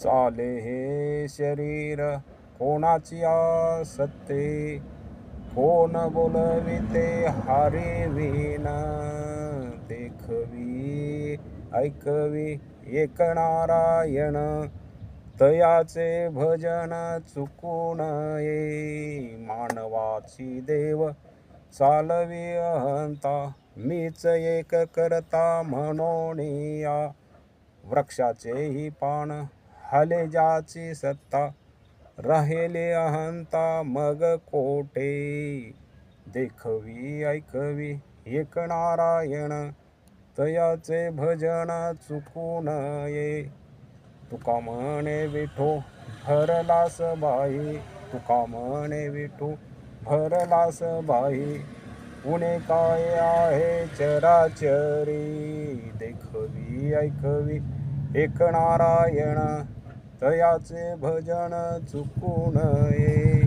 चाले हे शरीर कोणाची आसते कोण बोलविते हरिवीन देखवी ऐकवी एक नारायण. तयाचे भजन चुकून ये मानवाची देव चालवी अहंता. मीच एक करता म्हणून या वृक्षाचेही पान हले सत्ता राहिले अहंता मग कोठे? देखवी ऐकवी एक नारायण तयाचे भजन चुकू नये तुका म्हणे विठो भरलास बाई. तुका म्हणे विठू भरलास बाई. उणे काय आहे चराचरी? देखवी ऐकवी एक नारायण तयाचे भजन चुकून ये